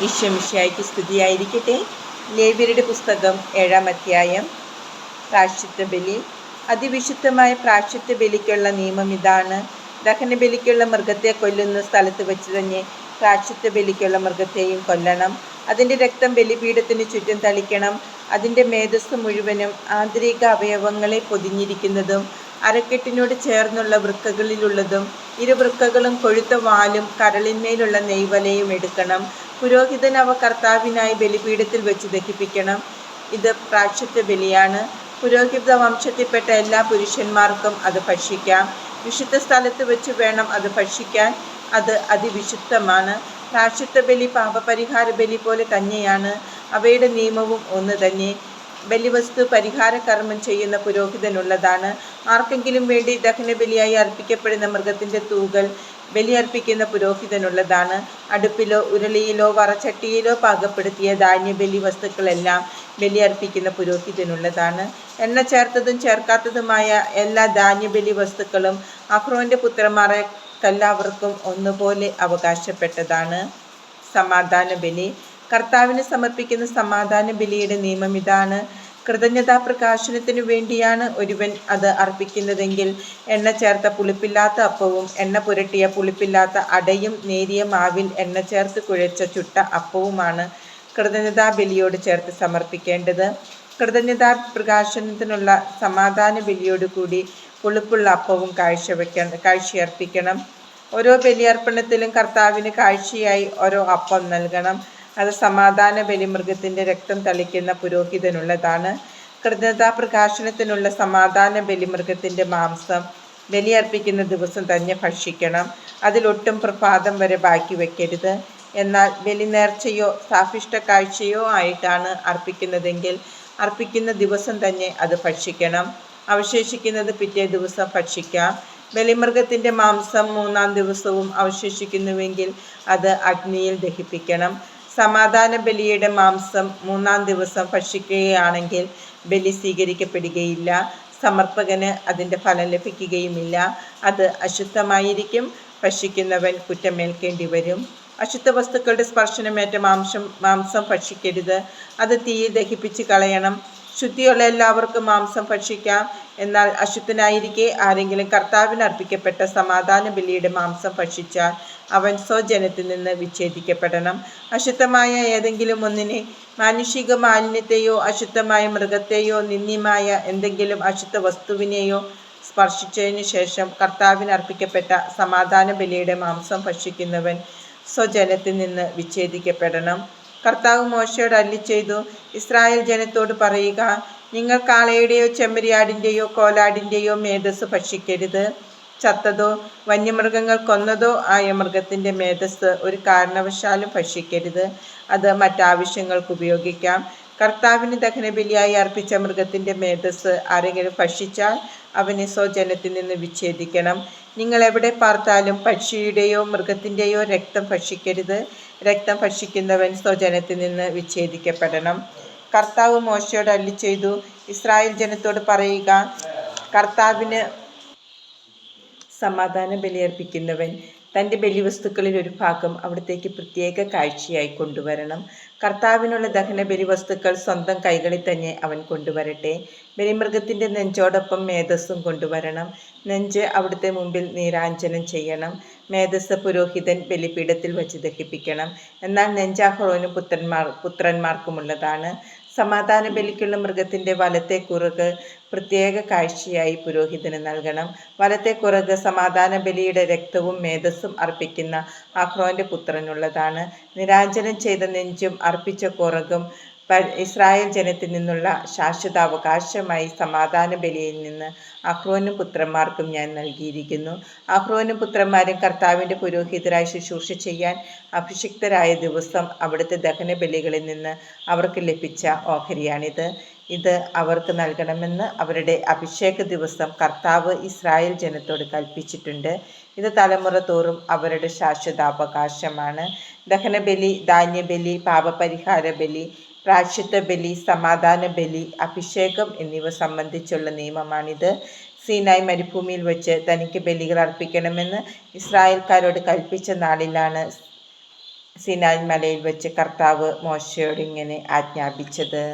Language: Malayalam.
ഈശ്വമിഷയായിക്ക് സ്തുതിയായിരിക്കട്ടെ. ലേവ്യരുടെ പുസ്തകം ഏഴാം അധ്യായം. പ്രാശ്ചിത്വ ബലി അതിവിശുദ്ധമായ പ്രാശ്ചിത്വ ബലിക്കുള്ള നിയമം ഇതാണ്. ദഹനബലിക്കുള്ള മൃഗത്തെ കൊല്ലുന്ന സ്ഥലത്ത് വെച്ച് തന്നെ പ്രാശ്ചിത്വ ബലിക്കുള്ള മൃഗത്തെയും കൊല്ലണം. അതിന്റെ രക്തം ബലിപീഠത്തിന് ചുറ്റും തളിക്കണം. അതിന്റെ മേധസ് മുഴുവനും ആന്തരിക അവയവങ്ങളെ പൊതിഞ്ഞിരിക്കുന്നതും അരക്കെട്ടിനോട് ചേർന്നുള്ള വൃക്കകളിലുള്ളതും ഇരു വൃക്കകളും കൊഴുത്ത വാലും കരളിന്മേലുള്ള നെയ്വലയും എടുക്കണം. പുരോഹിതൻ അവ കർത്താവിനായി ബലിപീഠത്തിൽ വെച്ച് ദഹിപ്പിക്കണം. ഇത് പ്രാക്ഷിത്യ ബലിയാണ്. പുരോഹിത വംശത്തിൽപ്പെട്ട എല്ലാ പുരുഷന്മാർക്കും അത് ഭക്ഷിക്കാം. വിശുദ്ധ സ്ഥലത്ത് വെച്ച് വേണം അത് ഭക്ഷിക്കാൻ. അത് അതിവിശുദ്ധമാണ്. പ്രാക്ഷിത്വ ബലി പാപപരിഹാര ബലി പോലെ തന്നെയാണ്. അവയുടെ നിയമവും ഒന്ന് തന്നെ. ബലിവസ്തു പരിഹാര കർമ്മം ചെയ്യുന്ന പുരോഹിതനുള്ളതാണ്. ആർക്കെങ്കിലും വേണ്ടി ദഹനബലിയായി അർപ്പിക്കപ്പെടുന്ന മൃഗത്തിന്റെ തൂകൽ ബലിയർപ്പിക്കുന്ന പുരോഹിതനുള്ളതാണ്. അടുപ്പിലോ ഉരുളിയിലോ വറച്ചട്ടിയിലോ പാകപ്പെടുത്തിയ ധാന്യബലി വസ്തുക്കളെല്ലാം ബലിയർപ്പിക്കുന്ന പുരോഹിതനുള്ളതാണ്. എണ്ണ ചേർത്തതും ചേർക്കാത്തതുമായ എല്ലാ ധാന്യബലി വസ്തുക്കളും അഹ്റോന്റെ എല്ലാവർക്കും ഒന്നുപോലെ അവകാശപ്പെട്ടതാണ്. സമാധാന ബലി കർത്താവിന് സമർപ്പിക്കുന്ന സമാധാന ബലിയുടെ നിയമം ഇതാണ്. കൃതജ്ഞതാ പ്രകാശനത്തിനു വേണ്ടിയാണ് ഒരുവൻ അത് അർപ്പിക്കുന്നതെങ്കിൽ എണ്ണ ചേർത്ത പുളിപ്പില്ലാത്ത അപ്പവും എണ്ണ പുരട്ടിയ പുളിപ്പില്ലാത്ത അടയും നേരിയ മാവിൽ എണ്ണ ചേർത്ത് കുഴച്ച ചുട്ട അപ്പവുമാണ് കൃതജ്ഞതാ ബലിയോട് ചേർത്ത് സമർപ്പിക്കേണ്ടത്. കൃതജ്ഞതാ പ്രകാശനത്തിനുള്ള സമാധാന ബലിയോട് കൂടി പുളിപ്പുള്ള അപ്പവും കാഴ്ചവെക്കണം കാഴ്ചയർപ്പിക്കണം. ഓരോ ബലിയർപ്പണത്തിലും കർത്താവിന് കാഴ്ചയായി ഓരോ അപ്പം നൽകണം. അത് സമാധാന ബലിമൃഗത്തിന്റെ രക്തം തളിക്കുന്ന പുരോഹിതനുള്ളതാണ്. കൃതജ്ഞതാ പ്രകാശനത്തിനുള്ള സമാധാന ബലിമൃഗത്തിന്റെ മാംസം ബലിയർപ്പിക്കുന്ന ദിവസം തന്നെ ഭക്ഷിക്കണം. അതിലൊട്ടും പ്രഭാതം വരെ ബാക്കി വയ്ക്കരുത് എന്നാൽ ബലി നേർച്ചയോ സാഫിഷ്ട കാഴ്ചയോ ആയിട്ടാണ് അർപ്പിക്കുന്നതെങ്കിൽ അർപ്പിക്കുന്ന ദിവസം തന്നെ അത് ഭക്ഷിക്കണം. അവശേഷിക്കുന്നത് പിറ്റേ ദിവസം ഭക്ഷിക്കാം. ബലിമൃഗത്തിന്റെ മാംസം മൂന്നാം ദിവസവും അവശേഷിക്കുന്നുവെങ്കിൽ അത് അഗ്നിയിൽ ദഹിപ്പിക്കണം. സമാധാന ബലിയുടെ മാംസം മൂന്നാം ദിവസം ഭക്ഷിക്കുകയാണെങ്കിൽ ബലി സ്വീകരിക്കപ്പെടുകയില്ല. സമർപ്പകന് അതിന്റെ ഫലം ലഭിക്കുകയുമില്ല. അത് അശുദ്ധമായിരിക്കും. ഭക്ഷിക്കുന്നവൻ കുറ്റമേൽക്കേണ്ടി വരും അശുദ്ധ വസ്തുക്കളുടെ സ്പർശനമേറ്റ മാംസം മാംസം ഭക്ഷിക്കരുത്. അത് തീയിൽ ദഹിപ്പിച്ച് കളയണം. ശുദ്ധിയുള്ള എല്ലാവർക്കും മാംസം ഭക്ഷിക്കാം. എന്നാൽ അശുദ്ധനായിരിക്കെ ആരെങ്കിലും കർത്താവിന് അർപ്പിക്കപ്പെട്ട സമാധാന ബലിയുടെ മാംസം ഭക്ഷിച്ചാൽ അവൻ സ്വജനത്തിൽ നിന്ന് വിച്ഛേദിക്കപ്പെടണം. അശുദ്ധമായ ഏതെങ്കിലും ഒന്നിനെ മാനുഷിക മാലിന്യത്തെയോ അശുദ്ധമായ മൃഗത്തെയോ നിന്ദ്യമായ എന്തെങ്കിലും അശുദ്ധ വസ്തുവിനെയോ സ്പർശിച്ചതിനു ശേഷം കർത്താവിന് അർപ്പിക്കപ്പെട്ട സമാധാന ബലിയുടെ മാംസം ഭക്ഷിക്കുന്നവൻ സ്വജനത്തിൽ നിന്ന് വിച്ഛേദിക്കപ്പെടണം. കർത്താവ് മോശയോട് അല്ലി ചെയ്തു ഇസ്രായേൽ ജനത്തോട് പറയുക നിങ്ങൾ കാളയുടെയോ ചെമ്മരിയാടിന്റെയോ കോലാടിന്റെയോ മേധസ് ഭക്ഷിക്കരുത്. ചത്തതോ വന്യമൃഗങ്ങൾ കൊന്നതോ ആയ മൃഗത്തിന്റെ മേധസ് ഒരു കാരണവശാലും ഭക്ഷിക്കരുത്. അത് മറ്റാവശ്യങ്ങൾക്ക് ഉപയോഗിക്കാം. കർത്താവിന് ദഹനബലിയായി അർപ്പിച്ച മൃഗത്തിന്റെ മേധസ് ആരെങ്കിലും ഭക്ഷിച്ചാൽ അവനെ സ്വജനത്തിൽ നിന്ന് വിച്ഛേദിക്കണം. നിങ്ങൾ എവിടെ പാർത്താലും പക്ഷിയുടെയോ മൃഗത്തിന്റെയോ രക്തം ഭക്ഷിക്കരുത്. രക്തം ഭക്ഷിക്കുന്നവൻ സ്വജനത്തിൽ നിന്ന് വിച്ഛേദിക്കപ്പെടണം. കർത്താവ് മോശയോട് അല്ലി ചെയ്തു ഇസ്രായേൽ ജനത്തോട് പറയുക കർത്താവിന് സമാധാന ബലിയർപ്പിക്കുന്നവൻ തന്റെ ബലിവസ്തുക്കളിൽ ഒരു ഭാഗം അവിടത്തേക്ക് പ്രത്യേക കാഴ്ചയായി കൊണ്ടുവരണം. കർത്താവിനുള്ള ദഹന ബലിവസ്തുക്കൾ സ്വന്തം കൈകളിൽ തന്നെ അവൻ കൊണ്ടുവരട്ടെ. ബലിമൃഗത്തിന്റെ നെഞ്ചോടൊപ്പം മേധസ്സും കൊണ്ടുവരണം. നെഞ്ച് അവിടുത്തെ മുമ്പിൽ നീരാഞ്ജനം ചെയ്യണം. മേധസ് പുരോഹിതൻ ബലിപീഠത്തിൽ വച്ച് ദഹിപ്പിക്കണം. എന്നാൽ നെഞ്ചാഹ്റോനും പുത്രന്മാർ പുത്രന്മാർക്കുമുള്ളതാണ്. സമാധാന ബലിക്കുള്ള മൃഗത്തിന്റെ വലത്തെ കുറുക് പ്രത്യേക കാഴ്ചയായി പുരോഹിതന് നൽകണം. വലത്തെ കുറുക് സമാധാന ബലിയുടെ രക്തവും മേധസ്സും അർപ്പിക്കുന്ന അഹ്റോന്റെ പുത്രനുള്ളതാണ്. നിരാഞ്ജനം ചെയ്ത നെഞ്ചും അർപ്പിച്ച കുറുകും ഇസ്രായേൽ ജനത്തിൽ നിന്നുള്ള ശാശ്വതാവകാശമായി സമാധാന ബലിയിൽ നിന്ന് അഹ്റോനും പുത്രന്മാർക്കും ഞാൻ നൽകിയിരിക്കുന്നു. അഹ്റോനും പുത്രന്മാരും കർത്താവിന്റെ പുരോഹിതരായി ശുശ്രൂഷ ചെയ്യാൻ അഭിഷിക്തരായ ദിവസം അവിടുത്തെ ദഹന ബലികളിൽ നിന്ന് അവർക്ക് ലഭിച്ച ഓഹരിയാണിത്. ഇത് അവർക്ക് നൽകണമെന്ന് അവരുടെ അഭിഷേക ദിവസം കർത്താവ് ഇസ്രായേൽ ജനത്തോട് കൽപ്പിച്ചിട്ടുണ്ട്. ഇത് തലമുറ തോറും അവരുടെ ശാശ്വതാവകാശമാണ്. ദഹനബലി ധാന്യബലി പാപപരിഹാര ബലി പ്രാശ്ചിത്ത ബലി സമാധാന ബലി അഭിഷേകം എന്നിവ സംബന്ധിച്ചുള്ള നിയമമാണിത്. സീനായ് മരുഭൂമിയിൽ വെച്ച് തനിക്ക് ബലികൾ അർപ്പിക്കണമെന്ന് ഇസ്രായേൽക്കാരോട് കൽപ്പിച്ച നാളിലാണ് സീനായ് മലയിൽ വെച്ച് കർത്താവ് മോശയോട് ഇങ്ങനെ ആജ്ഞാപിച്ചത്.